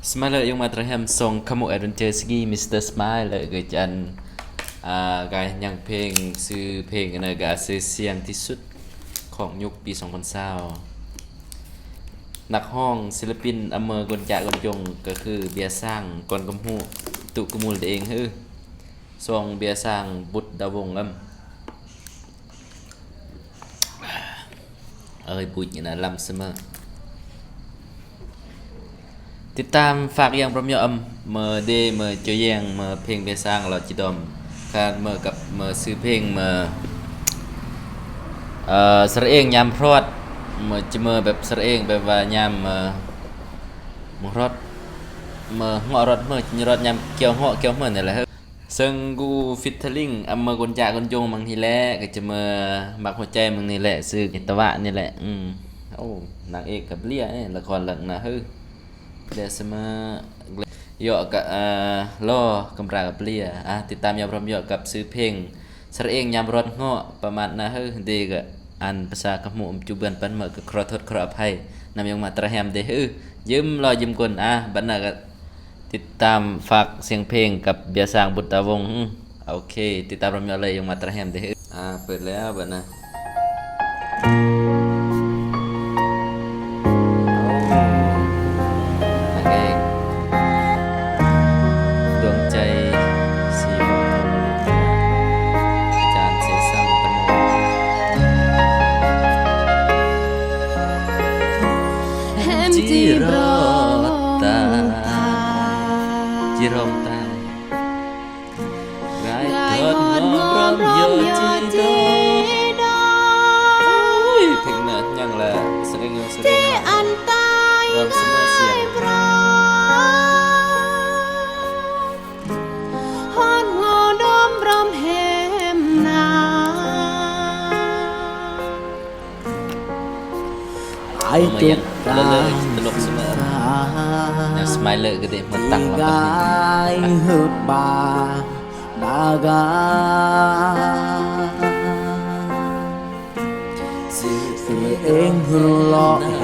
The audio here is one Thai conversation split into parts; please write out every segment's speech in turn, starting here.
Smile yung matrahem song Kamu Adventure Segi Mr. Smile ก็จันอ่าการยังเพลงซื้อเพลงนะก็ซื้อเสียงที่สุดของยุคปี 2020นักห้องศิลปินอเมอร์กนจากนยงก็คือเบียร์สร้างกนกำหูตุกมูลเองฮือซองเบียร์สร้างบุตรดาวงศ์อำเอ้ยบุญนี่นะลำเสมอ ติดตามฝากยังพร้อมยอมเมื่อเดเมื่อเจอแยงเมื่อเพลงเบสร้างเราจิดอมการเมื่อกับเมื่อซื้อเพลงเมื่อเอ่อสระเองยามพรอดเมื่อจะเมื่อแบบสระเองแบบว่ายามเมื่อมรอดเมื่อเหาะรถเมื่อจิรถยามเกี่ยวเหาะเกี่ยวเมื่อนี่แหละครับซึ่งกูฟิตเทอร์ลิงอำเมื่อกนจากนยงบางทีแลก็จะเมื่อมักหัวใจมึงนี่แหละซื้อกิตวะนี่แหละอืมโอ้นางเอกกับเลี่ยนี่ละครหลังนะเฮ้ย Dia semua Yok kat uh, lo kemra กับเปลี่ยอะติดตามยามพร้อมยอกกับซื้อเพลงสระเองยามรถเงาะประมาณนะเฮ้เดกอันภาษาขมุมจุเบือนปันเมื่อก็ขอทษขออภัยนำยังมาตระแฮมเดเฮ้ยยืมรอยืมกลอะบัดน่ะก็ติดตามฝากเสียงเพลงกับเบียร์สร้างบุตรวงโอเค ติดตามพร้อมยอเลยยังมาตระแฮมเดเฮ้ยอ่าเปิดแล้วบัดน่ะ วมเสมอเสียงฮอนงอดอมรอมแหมนาไอ้เจ็บตาตลกเสมอนะสมัยเลิกก็เด็กมันตั้งลำดับเบาดากา Sự êm hương lọ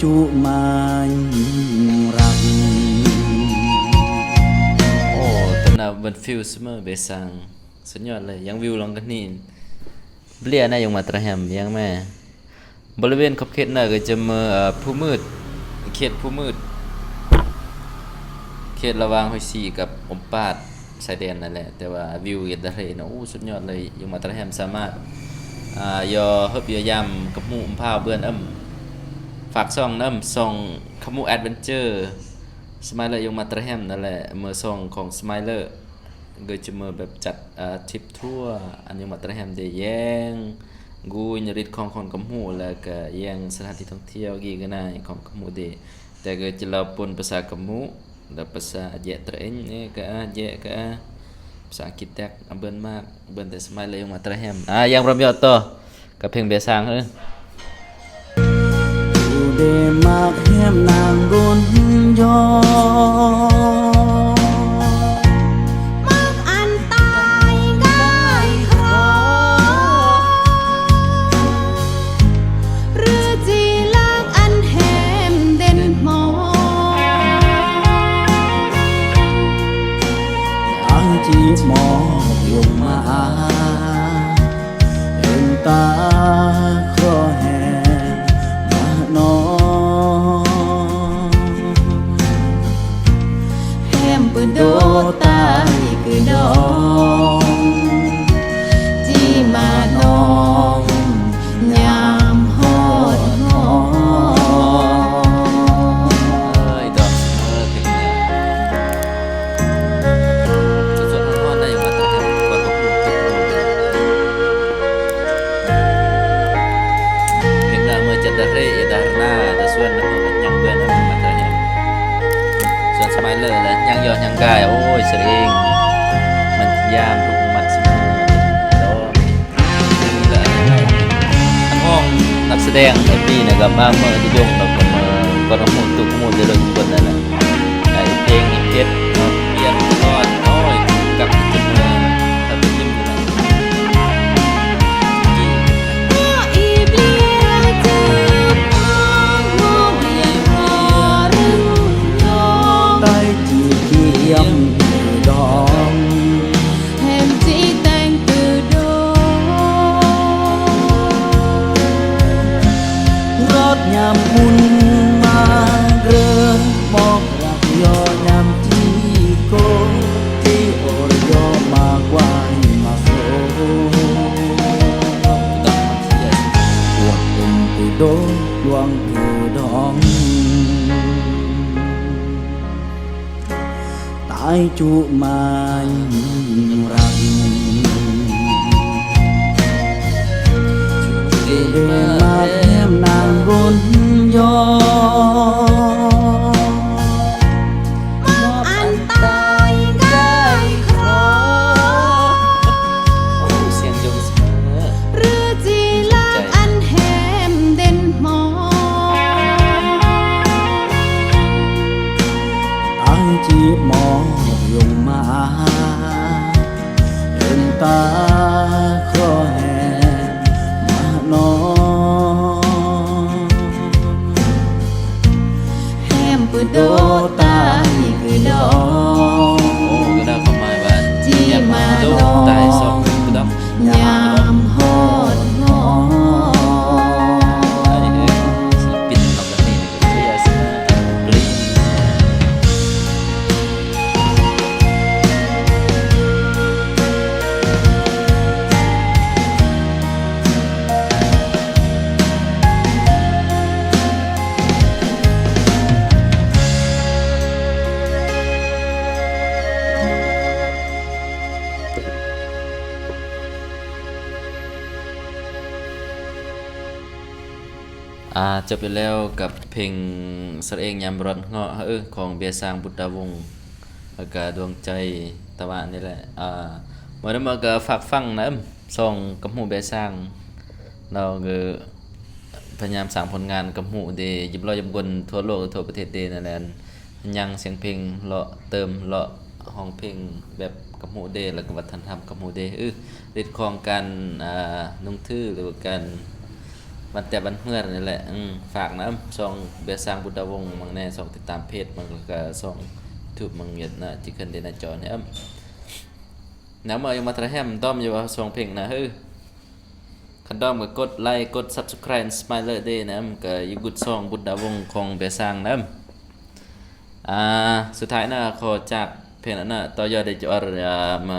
จุมารัก โอ้ตอนนั้นมันฟิลเสมอเบสังสุดยอดเลย ยังวิวลองกันนี่เบลียนะยังมาตรแหมยังแม่ บริเวณขอบเขตน่ะก็จะมาเอ่อผู้มืด เขตผู้มืด เขตระวางห้วยสีกับอมปาดชายแดนนั่นแหละ แต่ว่าวิวเห็นทะเลนะโอ้สุดยอดเลยยังมาตรแหมสามารถอ่ายอเฮบยอยำกับหมู่อมพร้าวเบือนอ้ำ ฝากซองน้ำซองคขมูแอดเวนเจอร์สไมเลอร์ยงมาตรแฮมนั่นแหละเมื่อซองของสไมเลยร์ก็จะเมื่อแบบจัดทริปทัวร์อันยงมาตรแฮมเดียแยงกูอินริดของคนกมูแล้วก็แยงสถานที่ท่องเที่ยวกี่ก็นายของกมูเดแต่ก็จะเราปนภาษากมูแล้วภาษาเยตระเองเนี่ยก็เยก็ภาษากิตกฤษแตเบิร์นมากเบิร์นแต่สมัยเลยยงมาตรแฮมอะยังรำยอดต่อกับเพลงเบียซางเออ de ma phem nang menjadari darna da suan nak yang buan nak matrahem. Suan semai le lah yang yo yang gai oi sering. Man yam ทุกมัดเสมอดอทั้งห้องนักแสดง จุมายรักเดิ Hèm bự đô tay cứ đo โอ้ก็ได้เข้ามาบ้านจีมาดูดอกตายสองก็ได้ Nhàm hốt อ่าจบไปแล้วกับเพลงสระเองยามรอนเงาะเออของเบียร์สร้างบุตรวงศ์แล้วก็ดวงใจตะวันนี่แหละอ่าวันนี้มาก็ฝากฟังนะส่งกับหมู่เบียร์สร้างเราก็พยายามสร้างผลงานกับหมู่ที่ยิบล้อยยิบกลทั่วโลกทั่วประเทศเดนั่นแหละยังเสียงเพลงเลาะเติมเลาะห้องเพลงแบบกับหมู่เดแล้วก็วัฒนธรรมกับหมู่เดเออเรื่องของการอ่านุ่งทื่อหรือการ มันแต่บันเฮือนนี่แหละอืมฝากนะส่องเบียร์สร้างบุตรวงศ์มังแน่ส่องติดตามเพจมันแล้วก็ส่องทูบมังเย็ดนะที่ขึ้นในหน้าจอเนี่ยอืมแล้วมาอยู่มาตระแฮมต้อมอยู่ว่าส่องเพลงนะเฮ้ยคันด้อมก็กดไลค์กด subscribe smiler day นะอืมก็อยู่กุดส่องบุตรวงศ์ของเบียสร้างนะอืมอ่าสุดท้ายนะขอจากเพลงนั้นนะต่อยอดได้จอดอ่ามา